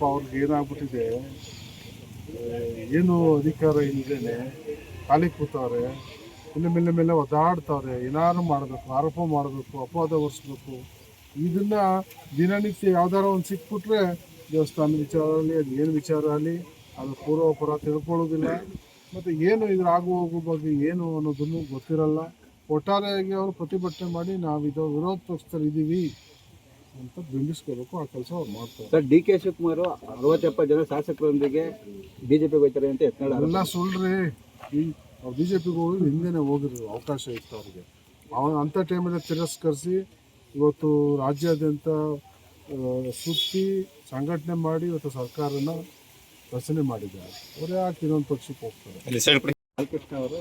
ಪಾಪ ಅವ್ರಿಗೆ ಏನಾಗ್ಬಿಟ್ಟಿದೆ ಏನು ಅಧಿಕಾರ ಇಲ್ಲದೇನೆ ಖಾಲಿ ಕೂತವ್ರೆ ಮೇಲೆ ಮೇಲೆ ಮೇಲೆ ಒದ್ದಾಡ್ತವ್ರೆ ಏನಾದ್ರು ಮಾಡಬೇಕು, ಆರೋಪ ಮಾಡಬೇಕು, ಅಪವಾದ ಹೊರಿಸ್ಬೇಕು. ಇದನ್ನ ದಿನನಿತ್ಯ ಯಾವ್ದಾರ ಒಂದು ಸಿಕ್ಬಿಟ್ರೆ ದೇವಸ್ಥಾನ ವಿಚಾರ ಆಗಲಿ, ಅದು ಏನು ವಿಚಾರ ಆಗಲಿ, ಅದು ಪೂರ್ವಪರ ತಿಳ್ಕೊಳ್ಳೋದಿಲ್ಲ. ಮತ್ತು ಏನು ಇದ್ರ ಆಗು ಹೋಗು ಬಗ್ಗೆ ಏನು ಅನ್ನೋದನ್ನು ಗೊತ್ತಿರಲ್ಲ. ಒಟ್ಟಾರೆಯಾಗಿ ಅವರು ಪ್ರತಿಭಟನೆ ಮಾಡಿ ನಾವು ಇದು ವಿರೋಧ ಪಕ್ಷದಲ್ಲಿ ಇದ್ದೀವಿ ಅಂತ ಬಿಂಬಿಸ್ಕೋಬೇಕು ಆ ಕೆಲಸ ಅವ್ರು ಮಾಡ್ತಾರೆ. ಸರ್ ಡಿ ಕೆ ಶಿವಕುಮಾರ್ ಅರವತ್ತೆಪ್ಪತ್ತು ಜನ ಶಾಸಕರೊಂದಿಗೆ ಬಿಜೆಪಿಗೆ ಹೋಗ್ತಾರೆ ಅಂತ ಯತ್ನಾಳ್ ಆರೋಪ. ಎಲ್ಲ ಸುಳ್ಳ್ರಿ. ಈ ಬಿ ಜೆ ಪಿಗೆ ಹೋಗಿ ಹಿಂದೆನೇ ಹೋಗಿರೋ ಅವಕಾಶ ಇತ್ತು ಅವ್ರಿಗೆ. ಅವ ಅಂಥ ಟೈಮಲ್ಲಿ ತಿರಸ್ಕರಿಸಿ ಇವತ್ತು ರಾಜ್ಯಾದ್ಯಂತ ಆ, ಸುತ್ತಿ ಸಂಘಟನೆ ಮಾಡಿ ಇವತ್ತು ಸರ್ಕಾರನ ರಚನೆ ಮಾಡಿದ್ದಾರೆ. ಅವರೇ ಯಾಕೆ ಇನ್ನೊಂದು ಪಕ್ಷಕ್ಕೆ ಹೋಗ್ತಾರೆ. ಬಾಲಕೃಷ್ಣ ಅವರು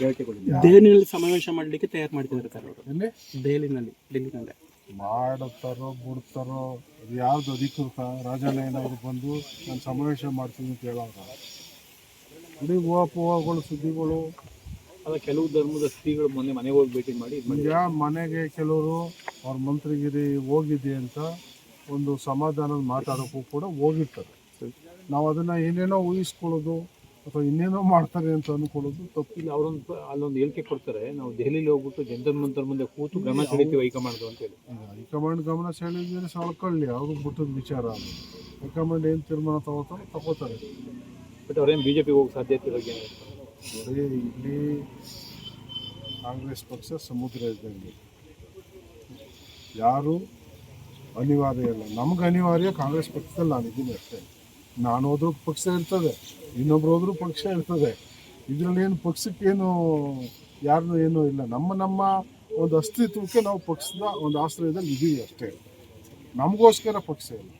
ಹೇಳಿಕೆ ಕೊಟ್ಟಿದ್ದಾರೆ. ದೆಹಲಿನಲ್ಲಿ ಸಮಾವೇಶ ಮಾಡಲಿಕ್ಕೆ ತಯಾರು ಮಾಡ್ತಿದ್ದಾರೆ ಸರ್ ಅವರು. ಎಲ್ಲಿ? ದೆಹಲಿನಲ್ಲಿ ಡೆಲ್ಲಿನಲ್ಲೇ. ಮಾಡುತ್ತಾರೋ ಬಿಡ್ತಾರೋ ಅದು ಯಾವ್ದು ಅಧಿಕೃತ ರಾಜಾಲಯ ಏನಾದ್ರು ಬಂದು ನಾನು ಸಮಾವೇಶ ಮಾಡ್ತೀನಿ ಅಂತ ಹೇಳೋರ. ಇಡೀ ಊಹಾಪೋಹಗಳು ಸುದ್ದಿಗಳು. ಅಲ್ಲ ಕೆಲವು ಧರ್ಮದ ಸ್ತ್ರೀಗಳು ಮೊನ್ನೆ ಮನೆಗೆ ಹೋಗಿ ಭೇಟಿ ಮಾಡಿ ಈಗ ಮನೆಗೆ ಕೆಲವರು ಅವ್ರ ಮಂತ್ರಿಗಿರಿ ಹೋಗಿದೆ ಅಂತ ಒಂದು ಸಮಾಧಾನದ ಮಾತಾಡೋಕ್ಕೂ ಕೂಡ ಹೋಗಿರ್ತಾರೆ. ನಾವು ಅದನ್ನ ಏನೇನೋ ಊಹಿಸ್ಕೊಳ್ಳೋದು ಅಥವಾ ಇನ್ನೇನೋ ಮಾಡ್ತಾರೆ ಅಂತ ಅನ್ಕೊಳ್ಳೋದು ತಪ್ಪು. ಇಲ್ಲಿ ಅವರೊಂದು ಅಲ್ಲೊಂದು ಹೇಳಿಕೆ ಕೊಡ್ತಾರೆ. ನಾವು ದೆಹಲಿಲಿ ಹೋಗ್ಬಿಟ್ಟು ಜಂತರ್ ಮಂತರ್ ಮುಂದೆ ಕೂತು ಗಮನ ಸೆಳಿತೀವಿ ಹೈಕಮಾಂಡ್ ಅಂತ ಹೇಳಿ. ಹೈಕಮಾಂಡ್ ಗಮನ ಸೆಳೆದಿದ್ರೆ ಸಳ್ಕೊಳ್ಳಿ ಅವ್ರಿಗೆ ಬಿಟ್ಟದ ವಿಚಾರ ಅದು. ಹೈಕಮಾಂಡ್ ಏನು ತೀರ್ಮಾನ ತಗೋತಾರೋ ತಗೋತಾರೆ. ಬಟ್ ಅವ್ರೇನು ಬಿಜೆಪಿಗೆ ಹೋಗೋ ಸಾಧ್ಯತೆ ಬಗ್ಗೆ ಏನು ಹೇಳ್ತಾರೆ? ನೋಡಿ ಇಲ್ಲಿ ಕಾಂಗ್ರೆಸ್ ಪಕ್ಷ ಸಮುದ್ರ ಇದ್ದಂಗೆ. ಯಾರು ಅನಿವಾರ್ಯ ಇಲ್ಲ. ನಮ್ಗೆ ಅನಿವಾರ್ಯ ಕಾಂಗ್ರೆಸ್ ಪಕ್ಷದಲ್ಲಿ ನಾನು ಇದ್ದೀನಿ ಅಷ್ಟೇ. ನಾನು ಹೋದ್ರೂ ಪಕ್ಷ ಇರ್ತದೆ, ಇನ್ನೊಬ್ರು ಹೋದ್ರೂ ಪಕ್ಷ ಇರ್ತದೆ. ಇದರಲ್ಲಿ ಏನು ಪಕ್ಷಕ್ಕೇನು ಯಾರನ್ನು ಏನೂ ಇಲ್ಲ. ನಮ್ಮ ನಮ್ಮ ಒಂದು ಅಸ್ತಿತ್ವಕ್ಕೆ ನಾವು ಪಕ್ಷದ ಒಂದು ಆಶ್ರಯದಲ್ಲಿ ಇದ್ದೀವಿ ಅಷ್ಟೇ. ನಮಗೋಸ್ಕರ ಪಕ್ಷ ಇಲ್ಲ.